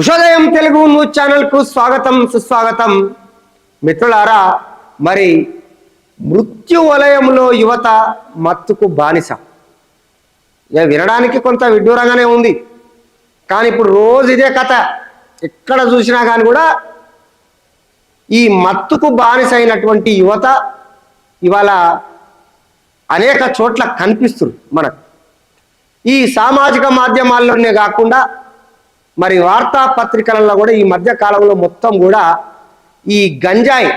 ఉషోదయం Telugu news ఛానల్కు స్వాగతం సుస్వాగతం. మిత్రులారా మరి మృత్యు వలయంలో యువత మత్తుకు బానిస. ఇక వినడానికి కొంత విడ్డూరంగానే ఉంది. కానీ ఇప్పుడు రోజు ఇదే కథ. ఎక్కడ చూసినా కానీ కూడా ఈ మత్తుకు బానిస అయినటువంటి యువత ఇవాళ అనేక చోట్ల కనిపిస్తుంది మనకు. ఈ సామాజిక మాధ్యమాల్లోనే కాకుండా మరి వార్తాపత్రికలలో కూడా ఈ మధ్య కాలంలో మొత్తం కూడా ఈ గంజాయి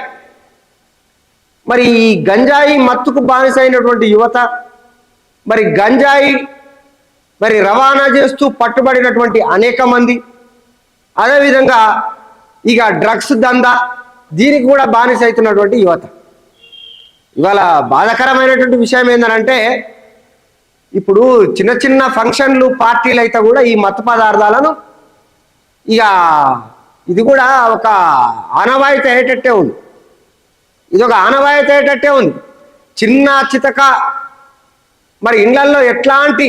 మరి ఈ గంజాయి మత్తుకు బానిసైనటువంటి యువత మరి గంజాయి మరి రవాణా చేస్తూ పట్టుబడినటువంటి అనేక మంది అదేవిధంగా ఇక డ్రగ్స్ దందా దీనికి కూడా బానిస అవుతున్నటువంటి యువత. ఇవాళ బాధాకరమైనటువంటి విషయం ఏంటంటే ఇప్పుడు చిన్న చిన్న ఫంక్షన్లు పార్టీలు అయితే కూడా ఈ మత్తు పదార్థాలను ఇక ఇది కూడా ఒక ఆనవాయితీ అయ్యేటట్టే ఉంది. ఇది ఒక ఆనవాయితీ అయ్యేటట్టే ఉంది. చిన్న చితక మరి ఇళ్ళల్లో ఎట్లాంటి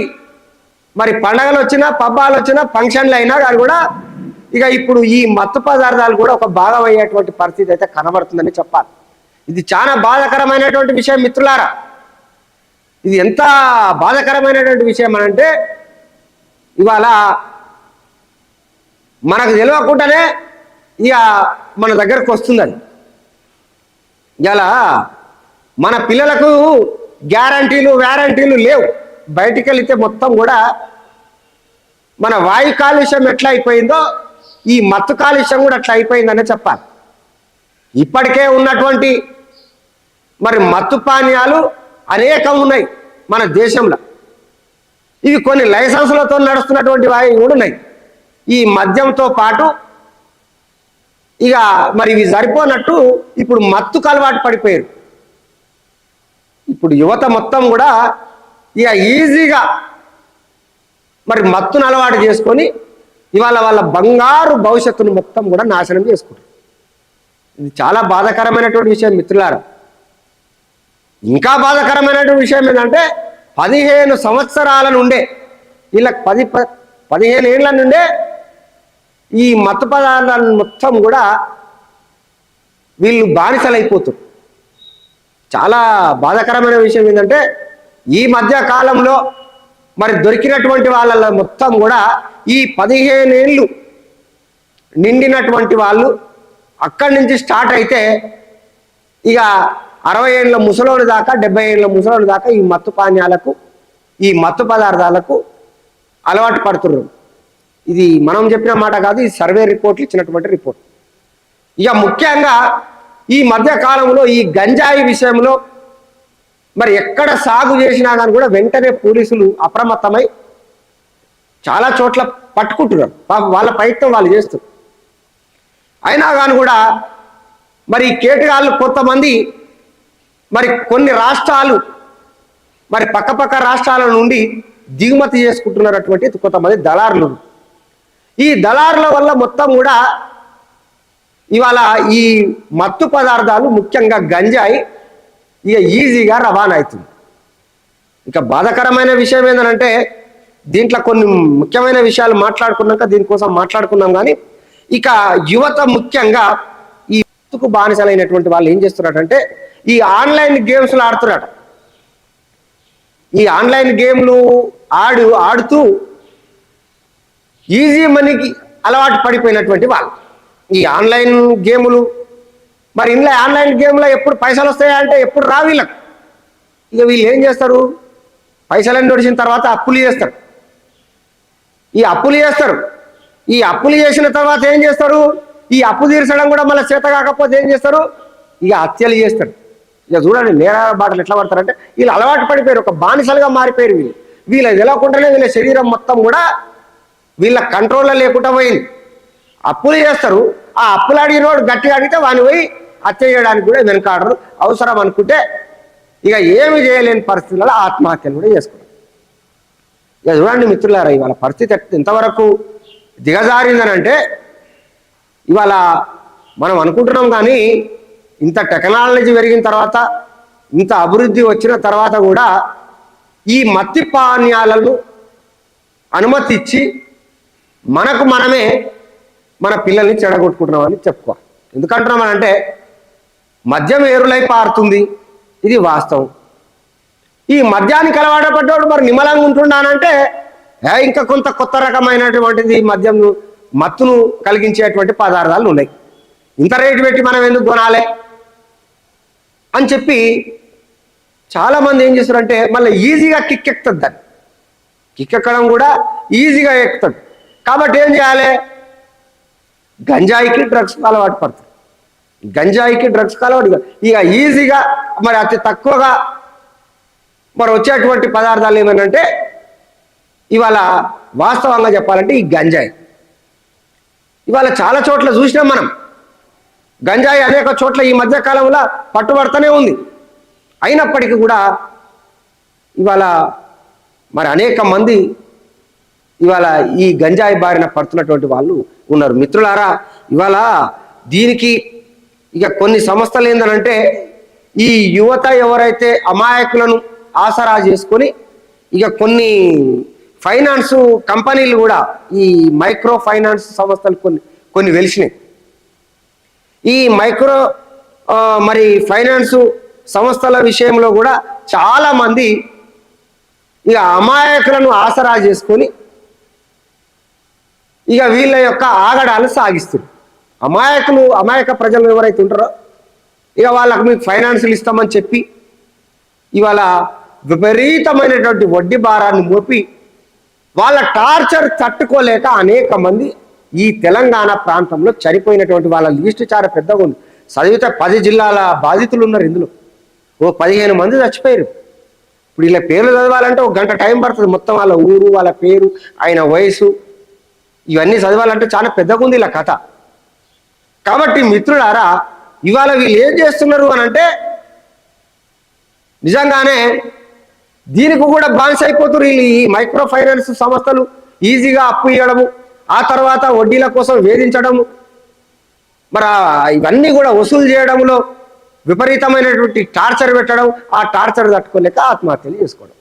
మరి పండగలు వచ్చినా పబ్బాలు వచ్చినా ఫంక్షన్లు అయినా అది కూడా ఇక ఇప్పుడు ఈ మత్తు పదార్థాలు కూడా ఒక భాగం అయ్యేటువంటి పరిస్థితి అయితే కనబడుతుందని చెప్పాలి. ఇది చాలా బాధాకరమైనటువంటి విషయం మిత్రులారా. ఇది ఎంత బాధాకరమైనటువంటి విషయం అనంటే ఇవాళ మనకు తెలియకుండానే ఇక మన దగ్గరకు వస్తుందని. ఇలా మన పిల్లలకు గ్యారంటీలు వ్యారంటీలు లేవు. బయటికి వెళితే మొత్తం కూడా మన వాయు కాలుష్యం ఎట్లా అయిపోయిందో ఈ మత్తు కాలుష్యం కూడా అట్లా అయిపోయిందనే చెప్పాలి. ఇప్పటికే ఉన్నటువంటి మరి మత్తు పానీయాలు అనేకం ఉన్నాయి మన దేశంలో. ఇవి కొన్ని లైసెన్సులతో నడుస్తున్నటువంటి వాయువు కూడా ఉన్నాయి. ఈ మద్యంతో పాటు ఇక మరి ఇవి సరిపోనట్టు ఇప్పుడు మత్తుకు అలవాటు పడిపోయారు. ఇప్పుడు యువత మొత్తం కూడా ఇక ఈజీగా మరి మత్తును అలవాటు చేసుకొని ఇవాళ వాళ్ళ బంగారు భవిష్యత్తును మొత్తం కూడా నాశనం చేసుకుంటారు. ఇది చాలా బాధాకరమైనటువంటి విషయం మిత్రులారా. ఇంకా బాధాకరమైనటువంటి విషయం ఏంటంటే పదిహేను సంవత్సరాల నుండే వీళ్ళకి పది ప- పదిహేను ఏళ్ళ నుండే ఈ మత పదార్థాలను మొత్తం కూడా వీళ్ళు బానిసలైపోతారు. చాలా బాధాకరమైన విషయం ఏంటంటే ఈ మధ్య కాలంలో మరి దొరికినటువంటి వాళ్ళ మొత్తం కూడా ఈ పదిహేను ఏళ్ళు నిండినటువంటి వాళ్ళు అక్కడి నుంచి స్టార్ట్ అయితే ఇక అరవై ఏళ్ళ ముసలోడు దాకా డెబ్బై ఏళ్ళ ముసలోడు దాకా ఈ మత్తు పానీయాలకు ఈ మత్తు పదార్థాలకు అలవాటు పడుతున్నారు. ఇది మనం చెప్పిన మాట కాదు ఈ సర్వే రిపోర్ట్లు ఇచ్చినటువంటి రిపోర్ట్. ఇక ముఖ్యంగా ఈ మధ్య కాలంలో ఈ గంజాయి విషయంలో మరి ఎక్కడ సాగు చేసినా కానీ కూడా వెంటనే పోలీసులు అప్రమత్తమై చాలా చోట్ల పట్టుకుంటున్నారు. వాళ్ళ ప్రయత్నం వాళ్ళు చేస్తారు అయినా కానీ కూడా మరి కేటగాళ్ళు కొంతమంది మరి కొన్ని రాష్ట్రాలు మరి పక్కపక్క రాష్ట్రాల నుండి దిగుమతి చేసుకుంటున్నటువంటి కొంతమంది దళారులు. ఈ దళారుల వల్ల మొత్తం కూడా ఇవాళ ఈ మత్తు పదార్థాలు ముఖ్యంగా గంజాయి ఇక ఈజీగా రవాణా అవుతుంది. ఇక బాధాకరమైన విషయం ఏంటంటే దీంట్లో కొన్ని ముఖ్యమైన విషయాలు మాట్లాడుకున్నాక దీనికోసం మాట్లాడుకున్నాం కానీ ఇక యువత ముఖ్యంగా ఈ మత్తుకు బానిసలైనటువంటి వాళ్ళు ఏం చేస్తున్నారంటే ఈ ఆన్లైన్ గేమ్స్లు ఆడుతున్నారట. ఈ ఆన్లైన్ గేమ్లు ఆడు ఆడుతూ ఈజీ మనీకి అలవాటు పడిపోయినటువంటి వాళ్ళు. ఈ ఆన్లైన్ గేములు మరి ఇంట్లో ఆన్లైన్ గేమ్లో ఎప్పుడు పైసలు వస్తాయా అంటే ఎప్పుడు రా వీళ్ళకు. ఇక వీళ్ళు ఏం చేస్తారు? పైసలన్నీ నడిచిన తర్వాత అప్పులు చేస్తారు. ఈ అప్పులు చేస్తారు. ఈ అప్పులు చేసిన తర్వాత ఏం చేస్తారు? ఈ అప్పు తీర్చడం కూడా మళ్ళీ చేత కాకపోతే ఏం చేస్తారు? ఇక హత్యలు చేస్తారు. ఇక చూడండి నేరాల బాటలు ఎట్లా పడతారంటే వీళ్ళు అలవాటు పడిపోయారు ఒక బానిసలుగా మారిపోయారు వీళ్ళు. వీళ్ళు తెలవకుండానే వీళ్ళ శరీరం మొత్తం కూడా వీళ్ళ కంట్రోల్లో లేకుండా పోయింది. అప్పులు చేస్తారు. ఆ అప్పులు అడిగినోడు గట్టిగా అడిగితే వాని పోయి హత్య చేయడానికి కూడా వెనకాడరు. అవసరం అనుకుంటే ఇక ఏమి చేయలేని పరిస్థితులలో ఆత్మహత్యలు కూడా చేసుకున్నారు ఇక చూడండి మిత్రులారా ఇవాళ పరిస్థితి ఇంతవరకు ఎంతవరకు దిగజారిందనంటే ఇవాళ మనం అనుకుంటున్నాం కానీ ఇంత టెక్నాలజీ పెరిగిన తర్వాత ఇంత అభివృద్ధి వచ్చిన తర్వాత కూడా ఈ మత్తి పానీయాలను అనుమతి ఇచ్చి మనకు మనమే మన పిల్లల్ని చెడగొట్టుకుంటున్నామని చెప్పుకోవాలి. ఎందుకంటున్నామనంటే మద్యం ఏరులై పారుతుంది. ఇది వాస్తవం. ఈ మద్యానికి అలవాటు పడ్డవాడు మరి నిమ్మలంగా ఉంటున్నానంటే ఇంకా కొంత కొత్త రకమైనటువంటిది మద్యం మత్తును కలిగించేటువంటి పదార్థాలు ఉన్నాయి. ఇంత రేటు పెట్టి మనం ఎందుకు కొనాలి? అని చెప్పి చాలా మంది ఏం చేస్తారంటే మళ్ళీ ఈజీగా కిక్ ఎక్కుతుంది దాన్ని. కిక్ ఎక్కడం కూడా ఈజీగా ఎక్కుతుంది కాబట్టి ఏం చేయాలి? గంజాయికి డ్రగ్స్ అలవాటు పడుతుంది గంజాయికి డ్రగ్స్ అలవాటు ఇక ఈజీగా మరి అతి తక్కువగా మరి వచ్చేటువంటి పదార్థాలు ఏమనంటే ఇవాళ వాస్తవంగా చెప్పాలంటే ఈ గంజాయి. ఇవాళ చాలా చోట్ల చూసినాం మనం. గంజాయి అనేక చోట్ల ఈ మధ్య కాలంలో పట్టుబడుతూనే ఉంది. అయినప్పటికీ కూడా ఇవాళ మరి అనేక మంది ఇవాళ ఈ గంజాయి బారిన పడుతున్నటువంటి వాళ్ళు ఉన్నారు. మిత్రులారా ఇవాళ దీనికి ఇక కొన్ని సంస్థలు ఏందనంటే ఈ యువత ఎవరైతే అమాయకులను ఆసరా చేసుకొని ఇక కొన్ని ఫైనాన్స్ కంపెనీలు కూడా ఈ మైక్రో ఫైనాన్స్ సంస్థలు కొన్ని కొన్ని వెలిసినాయి. ఈ మైక్రో మరి ఫైనాన్స్ సంస్థల విషయంలో కూడా చాలామంది ఇక అమాయకులను ఆసరా చేసుకొని ఇక వీళ్ళ యొక్క ఆగడాలు సాగిస్తారు అమాయకులు అమాయక ప్రజలు ఎవరైతే ఉంటారో ఇక వాళ్ళకు మీకు ఫైనాన్సులు ఇస్తామని చెప్పి ఇవాళ విపరీతమైనటువంటి వడ్డీ భారాన్ని మోపి వాళ్ళ టార్చర్ తట్టుకోలేక అనేక మంది ఈ తెలంగాణ ప్రాంతంలో చనిపోయినటువంటి వాళ్ళ లిస్ట్ చాలా పెద్దగా ఉంది. చదివితే పది జిల్లాల బాధితులు ఉన్నారు ఇందులో. ఓ పదిహేను మంది చచ్చిపోయారు. ఇప్పుడు వీళ్ళ పేర్లు చదవాలంటే ఒక గంట టైం పడుతుంది. మొత్తం వాళ్ళ ఊరు వాళ్ళ పేరు ఆయన వయసు ఇవన్నీ చదవాలంటే చాలా పెద్దగా ఉంది ఇలా కథ. కాబట్టి మిత్రులారా ఇవాళ వీళ్ళు ఏం చేస్తున్నారు అని అంటే నిజంగానే దీనికి కూడా బాన్స్ అయిపోతున్నారు వీళ్ళు ఈ మైక్రో ఫైనాన్స్ సంస్థలు. ఈజీగా అప్పు ఇవ్వడము ఆ తర్వాత వడ్డీల కోసం వేధించడము. మరి ఇవన్నీ కూడా వసూలు చేయడంలో విపరీతమైనటువంటి టార్చర్ పెట్టడం ఆ టార్చర్ తట్టుకోలేక ఆత్మహత్యలు చేసుకోవడం.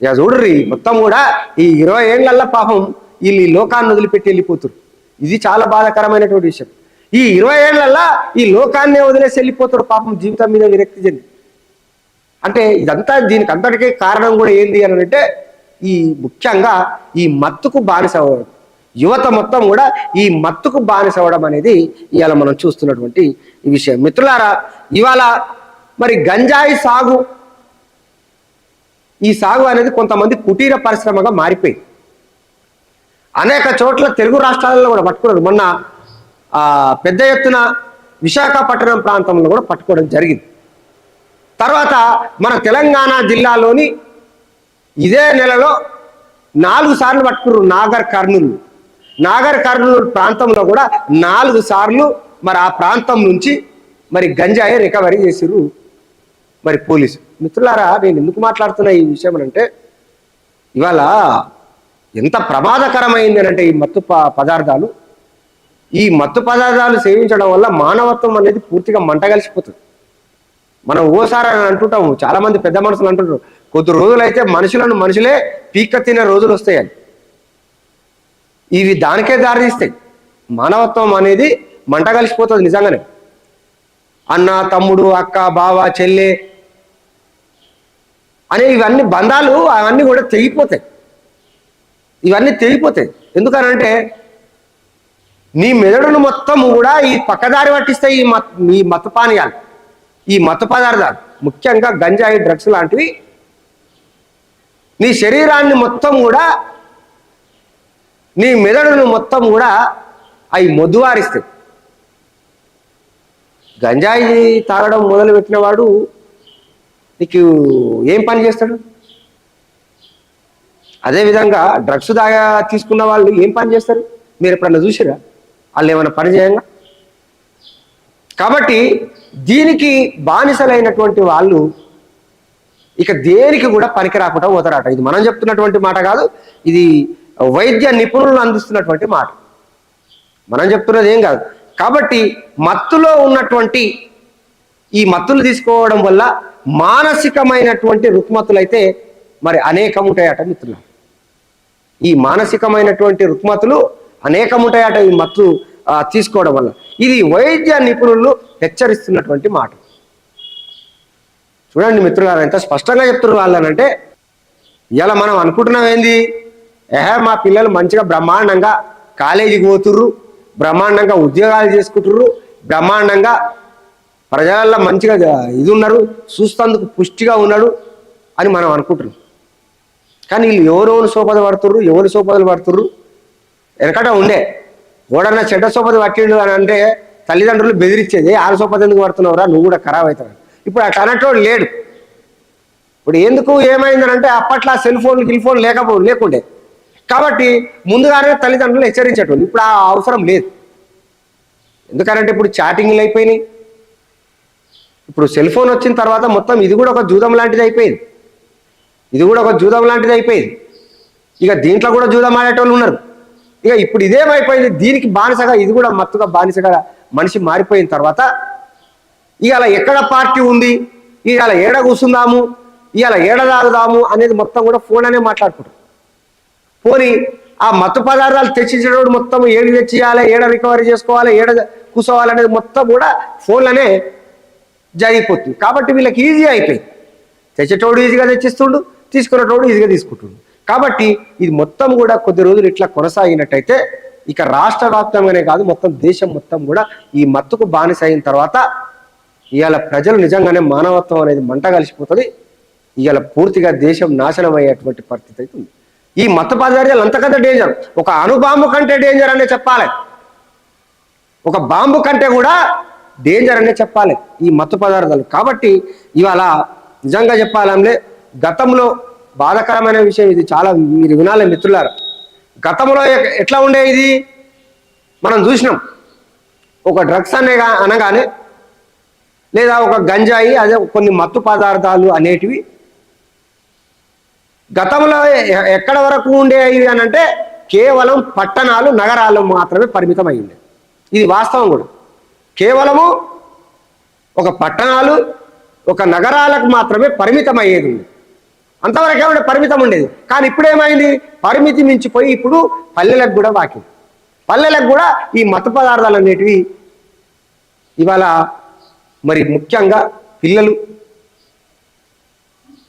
ఇక చూడ్రి మొత్తం కూడా ఈ ఇరవై ఏళ్ళల్లో పాపం వీళ్ళు ఈ లోకాన్ని వదిలిపెట్టి వెళ్ళిపోతారు. ఇది చాలా బాధాకరమైనటువంటి విషయం. ఈ ఇరవై ఏళ్ళల్లో ఈ లోకాన్ని వదిలేసి వెళ్ళిపోతారు పాపం జీవితం మీద విరక్తి చెంది. అంటే ఇదంతా దీనికి అంతటికీ కారణం కూడా ఏంటి అని అంటే ఈ ముఖ్యంగా ఈ మత్తుకు బానిస అవ్వడం. యువత మొత్తం కూడా ఈ మత్తుకు బానిస అవ్వడం అనేది ఇవాళ మనం చూస్తున్నటువంటి ఈ విషయం. మిత్రులారా ఇవాళ మరి గంజాయి సాగు ఈ సాగు అనేది కొంతమంది కుటీర పరిశ్రమగా మారిపోయింది. అనేక చోట్ల తెలుగు రాష్ట్రాలలో కూడా పట్టుకున్నారు మొన్న పెద్ద ఎత్తున విశాఖపట్నం ప్రాంతంలో కూడా పట్టుకోవడం జరిగింది. తర్వాత మన తెలంగాణ జిల్లాలోని ఇదే నెలలో నాలుగు సార్లు పట్టుకున్నారు నాగర్ కర్నూలు. నాగర్ కర్నూలు ప్రాంతంలో కూడా నాలుగు సార్లు మరి ఆ ప్రాంతం నుంచి మరి గంజాయి రికవరీ చేసిరు మరి పోలీసు మిత్రులారా నేను ఎందుకు మాట్లాడుతున్నా ఈ విషయం అంటే ఇవాళ ఎంత ప్రమాదకరమైంది అంటే ఈ మత్తు ప- పదార్థాలు. ఈ మత్తు పదార్థాలు సేవించడం వల్ల మానవత్వం అనేది పూర్తిగా మంట కలిసిపోతుంది. మనం ఓసారి అని అంటుంటాము చాలా మంది పెద్ద మనుషులు అంటుంటారు కొద్ది రోజులు అయితే మనుషులను మనుషులే పీక్క తినే రోజులు వస్తాయని ఇవి దానికే దారితీస్తాయి. మానవత్వం అనేది మంట కలిసిపోతుంది నిజంగానే. అన్న తమ్ముడు అక్క బావ చెల్లె అనే ఇవన్నీ బంధాలు అవన్నీ కూడా తెగిపోతాయి. ఇవన్నీ తెగిపోతాయి ఎందుకనంటే నీ మెదడును మొత్తం కూడా ఈ పక్కదారి పట్టిస్తాయి ఈ మత్ ఈ మత పానీయాలు ఈ మత పదార్థాలు ముఖ్యంగా గంజాయి డ్రగ్స్ లాంటివి. నీ శరీరాన్ని మొత్తం కూడా నీ మెదడును మొత్తం కూడా అవి మొద్దువారిస్తాయి గంజాయి తాగడం మొదలు పెట్టిన వాడు నీకు ఏం పని చేస్తాడు? అదేవిధంగా డ్రగ్స్ దాగా తీసుకున్న వాళ్ళు ఏం పని చేస్తారు? మీరు ఎప్పుడన్నా చూసారా వాళ్ళు ఏమైనా పని చేయంగా? కాబట్టి దీనికి బానిసలైనటువంటి వాళ్ళు ఇక దేనికి కూడా పనికి రాకుండా పోతారట. ఇది మనం చెప్తున్నటువంటి మాట కాదు ఇది వైద్య నిపుణులు అందిస్తున్నటువంటి మాట. మనం చెప్తున్నది ఏం కాదు. కాబట్టి మత్తులో ఉన్నటువంటి ఈ మత్తులు తీసుకోవడం వల్ల మానసికమైనటువంటి రుగ్మతులు అయితే మరి అనేకం ఉంటాయట మిత్రులు ఈ మానసికమైనటువంటి రుగ్మతులు అనేకం ఉంటాయట ఈ మత్తు తీసుకోవడం వల్ల. ఇది వైద్య నిపుణులు హెచ్చరిస్తున్నటువంటి మాట. చూడండి మిత్రులారా ఎంత స్పష్టంగా చెప్తున్నారు వాళ్ళనంటే ఇలా మనం అనుకుంటున్నాం ఏంది? ఏహే మా పిల్లలు మంచిగా బ్రహ్మాండంగా కాలేజీకి పోతుర్రు బ్రహ్మాండంగా ఉద్యోగాలు చేసుకుంటుర్రు బ్రహ్మాండంగా ప్రజలలో మంచిగా ఇది ఉన్నారు చూస్తందుకు పుష్టిగా ఉన్నాడు అని మనం అనుకుంటున్నాం. కానీ వీళ్ళు ఎవరెవరు సోపద పడుతుర్రు ఎవరు సోపదలు పడుతుర్రు వెనకట ఉండే. ఓడన్నా చెడ్డ సోపద పట్టిండు అని అంటే తల్లిదండ్రులు బెదిరించేది ఆరు సోపద ఎందుకు పడుతున్నావురా నువ్వు కూడా ఖరాబ్ అవుతావు ఇప్పుడు అట్లా అన్నట్టు లేడు. ఇప్పుడు ఎందుకు ఏమైందనంటే అప్పట్లో సెల్ ఫోన్ గిల్ ఫోన్ లేకపో లేకుండే. కాబట్టి ముందుగానే తల్లిదండ్రులు హెచ్చరించేటోళ్ళు. ఇప్పుడు ఆ అవసరం లేదు. ఎందుకంటే ఇప్పుడు చాటింగ్లు అయిపోయినాయి. ఇప్పుడు సెల్ ఫోన్ వచ్చిన తర్వాత మొత్తం ఇది కూడా ఒక జూదం లాంటిది అయిపోయింది. ఇది కూడా ఒక జూదం లాంటిది అయిపోయింది. ఇక దీంట్లో కూడా జూదం ఆడేటోళ్ళు ఉన్నారు. ఇక ఇప్పుడు ఇదేమైపోయింది దీనికి బానిసగా ఇది కూడా మత్తుగా బానిసగా మనిషి మారిపోయిన తర్వాత ఇవాళ ఎక్కడ పార్టీ ఉంది? ఇవాళ ఏడ కూర్చుందాము? ఇవాళ ఏడ తాగుదాము? అనేది మొత్తం కూడా ఫోన్ అనే మాట్లాడుకుంటారు పోనీ ఆ మత్తు పదార్థాలు తెచ్చిచ్చేటోడు మొత్తం ఏడు తెచ్చియాలి ఏడ రికవరీ చేసుకోవాలి ఏడ కూర్చోవాలి అనేది మొత్తం కూడా ఫోన్లనే జరిగిపోతుంది. కాబట్టి వీళ్ళకి ఈజీ అయిపోయింది. తెచ్చేటోడు ఈజీగా తెచ్చిస్తుండు తీసుకునేటోడు ఈజీగా తీసుకుంటుండు కాబట్టి ఇది మొత్తం కూడా కొద్ది రోజులు ఇట్లా కొనసాగినట్టయితే ఇక రాష్ట్ర వ్యాప్తంగానే కాదు మొత్తం దేశం మొత్తం కూడా ఈ మత్తుకు బానిస అయిన తర్వాత ఇవాళ ప్రజలు నిజంగానే మానవత్వం అనేది మంట కలిసిపోతుంది. ఇవాళ పూర్తిగా దేశం నాశనం అయ్యేటువంటి పరిస్థితి అవుతుంది ఈ మత్తు పదార్థాలు అంతకంత డేంజర్ ఒక అణుబాంబు కంటే డేంజర్ అనే చెప్పాలి. ఒక బాంబు కంటే కూడా డేంజర్ అనే చెప్పాలి ఈ మత్తు పదార్థాలు. కాబట్టి ఇవాళ నిజంగా చెప్పాలంలే గతంలో బాధాకరమైన విషయం ఇది. చాలా మీరు వినాలి మిత్రులారా. గతంలో ఎట్లా ఉండే ఇది? మనం చూసినాం. ఒక డ్రగ్స్ అనే అనగానే లేదా ఒక గంజాయి అదే కొన్ని మత్తు పదార్థాలు అనేటివి గతంలో ఎక్కడ వరకు ఉండేవి అని అంటే కేవలం పట్టణాలు నగరాలు మాత్రమే పరిమితం అయి ఇది వాస్తవం కూడా. కేవలము ఒక పట్టణాలు ఒక నగరాలకు మాత్రమే పరిమితం అయ్యేది ఉంది అంతవరకు ఏమంటే పరిమితం ఉండేది. కానీ ఇప్పుడు ఏమైంది? పరిమితి మించిపోయి ఇప్పుడు పల్లెలకు కూడా వాకింది పల్లెలకు కూడా ఈ మత పదార్థాలు అనేటివి ఇవాళ మరి ముఖ్యంగా పిల్లలు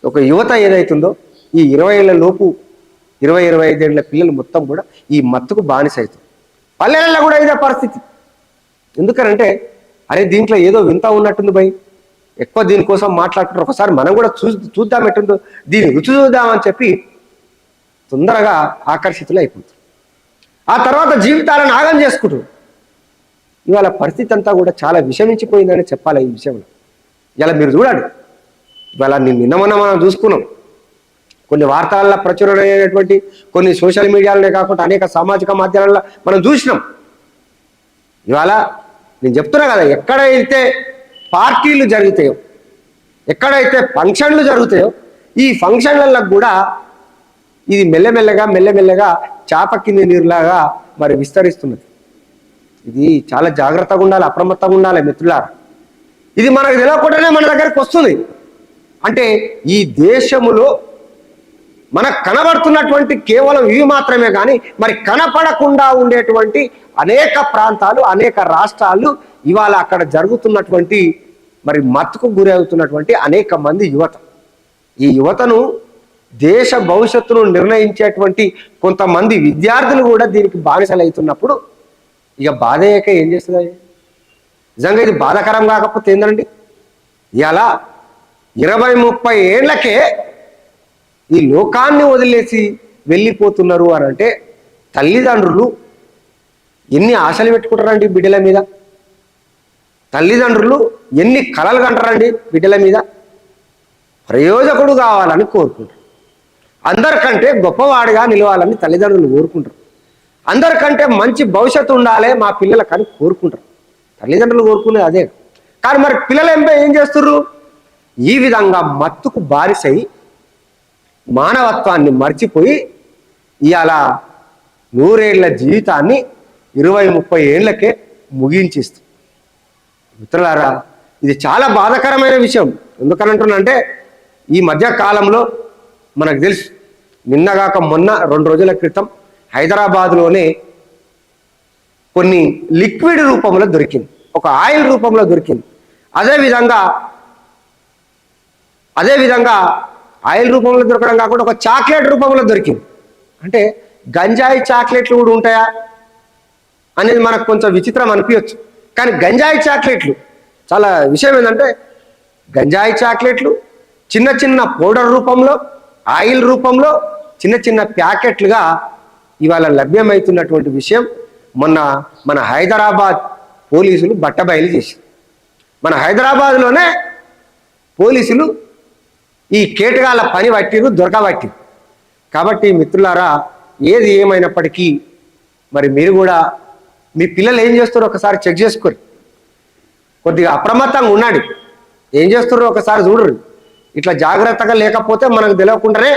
ఒక యువత ఏదైతుందో ఈ ఇరవై ఏళ్ళ లోపు ఇరవై ఇరవై ఐదేళ్ళ పిల్లలు మొత్తం కూడా ఈ మత్తుకు బానిస అవుతుంది పల్లెలలో కూడా ఇదే పరిస్థితి. ఎందుకనంటే అరే దీంట్లో ఏదో వింత ఉన్నట్టుంది భయ్. ఎక్కువ దీనికోసం మాట్లాడుతున్నారు ఒకసారి మనం కూడా చూ చూద్దాం ఎట్టుందో. దీని రుచి చూద్దామని చెప్పి తొందరగా ఆకర్షితులు అయిపోతారు. ఆ తర్వాత జీవితాలను ఆగం చేసుకుంటారు. ఇవాళ పరిస్థితి అంతా కూడా చాలా విషమించిపోయిందని చెప్పాలి ఈ విషయంలో. ఇలా మీరు చూడండి. ఇవాళ నిన్న మొన్న మనం చూసుకున్నాం. కొన్ని వార్తలలో ప్రచురమైనటువంటి కొన్ని సోషల్ మీడియాలోనే కాకుండా అనేక సామాజిక మాధ్యమాలలో మనం చూసినాం. ఇవాళ నేను చెప్తున్నా కదా ఎక్కడైతే పార్టీలు జరుగుతాయో ఎక్కడైతే ఫంక్షన్లు జరుగుతాయో ఈ ఫంక్షన్లలో కూడా ఇది మెల్లమెల్లగా మెల్లమెల్లగా చేప కింది నీరులాగా మరి విస్తరిస్తున్నది. ఇది చాలా జాగ్రత్తగా ఉండాలి అప్రమత్తంగా ఉండాలి మిత్రులారా. ఇది మనకు తెలియకుండానే మన దగ్గరికి వస్తుంది. అంటే ఈ దేశములో మనకు కనబడుతున్నటువంటి కేవలం ఇవి మాత్రమే కానీ మరి కనపడకుండా ఉండేటువంటి అనేక ప్రాంతాలు అనేక రాష్ట్రాలు ఇవాళ అక్కడ జరుగుతున్నటువంటి మరి మత్తుకు గురి అవుతున్నటువంటి అనేక మంది యువత. ఈ యువతను దేశ భవిష్యత్తును నిర్ణయించేటువంటి కొంతమంది విద్యార్థులు కూడా దీనికి బానిసలవుతున్నప్పుడు ఇక బాధ అయ్యాక ఏం చేస్తుంది? నిజంగా ఇది బాధాకరం కాకపోతే ఏంటండి ఇలా ఇరవై ముప్పై ఏళ్ళకే ఈ లోకాన్ని వదిలేసి వెళ్ళిపోతున్నారు అని అంటే తల్లిదండ్రులు ఎన్ని ఆశలు పెట్టుకుంటారండి బిడ్డల మీద? తల్లిదండ్రులు ఎన్ని కలలు కంటారండి బిడ్డల మీద? ప్రయోజకుడు కావాలని కోరుకుంటారు. అందరికంటే గొప్పవాడిగా నిలవాలని తల్లిదండ్రులు కోరుకుంటారు. అందరికంటే మంచి భవిష్యత్తు ఉండాలి మా పిల్లలకని కోరుకుంటారు. తల్లిదండ్రులు కోరుకునేది అదే. కానీ మరి పిల్లలు ఏం ఏం ఈ విధంగా మత్తుకు బారిసై మానవత్వాన్ని మర్చిపోయి ఇవాళ నూరేళ్ళ జీవితాన్ని ఇరవై ముప్పై ఏళ్ళకే ముగించిస్తుంది మిత్రులారా ఇది చాలా బాధాకరమైన విషయం. ఎందుకనంటున్నంటే ఈ మధ్య కాలంలో మనకు తెలుసు నిన్నగాక మొన్న రెండు రోజుల క్రితం హైదరాబాద్లోనే కొన్ని లిక్విడ్ రూపంలో దొరికింది. ఒక ఆయిల్ రూపంలో దొరికింది. అదేవిధంగా అదేవిధంగా ఆయిల్ రూపంలో దొరకడం కాకుండా ఒక చాక్లెట్ రూపంలో దొరికింది. అంటే గంజాయి చాక్లెట్లు కూడా ఉంటాయా? అనేది మనకు కొంచెం విచిత్రం అనిపించచ్చు. కానీ గంజాయి చాక్లెట్లు చాలా విషయం ఏంటంటే గంజాయి చాక్లెట్లు చిన్న చిన్న పౌడర్ రూపంలో ఆయిల్ రూపంలో చిన్న చిన్న ప్యాకెట్లుగా ఇవాళ లభ్యమవుతున్నటువంటి విషయం మొన్న మన హైదరాబాద్ పోలీసులు బట్టబయలు చేశారు. మన హైదరాబాద్లోనే పోలీసులు ఈ కేటగాళ్ళ పని పట్టిరు దొరకబట్టిరు కాబట్టి మిత్రులారా ఏది ఏమైనప్పటికీ మరి మీరు కూడా మీ పిల్లలు ఏం చేస్తారో ఒకసారి చెక్ చేసుకోరు కొద్దిగా అప్రమత్తంగా ఉన్నాడు ఏం చేస్తారో ఒకసారి చూడరు. ఇట్లా జాగ్రత్తగా లేకపోతే మనకు తెలియకుండానే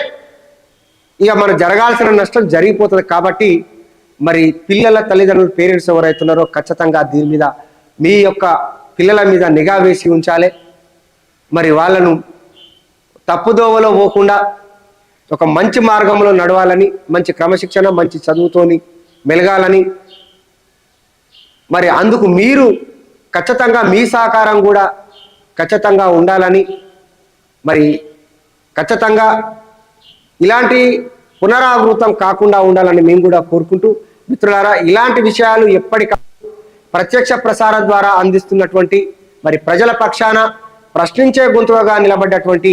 ఇక మనకు జరగాల్సిన నష్టం జరిగిపోతుంది. కాబట్టి మరి పిల్లల తల్లిదండ్రులు పేరెంట్స్ ఎవరైతున్నారో ఖచ్చితంగా దీని మీద మీ యొక్క పిల్లల మీద నిఘా వేసి ఉంచాలి. మరి వాళ్ళను తప్పుదోవలో పోకుండా ఒక మంచి మార్గంలో నడవాలని మంచి క్రమశిక్షణ మంచి చదువుతోని మెలగాలని. మరి అందుకు మీరు ఖచ్చితంగా మీ సహకారం కూడా ఖచ్చితంగా ఉండాలని. మరి ఖచ్చితంగా ఇలాంటి పునరావృతం కాకుండా ఉండాలని మేము కూడా కోరుకుంటూ మిత్రులారా ఇలాంటి విషయాలు ఎప్పటికప్పుడు ప్రత్యక్ష ప్రసారం ద్వారా అందిస్తున్నటువంటి మరి ప్రజల పక్షాన ప్రశ్నించే గొంతుగా నిలబడ్డటువంటి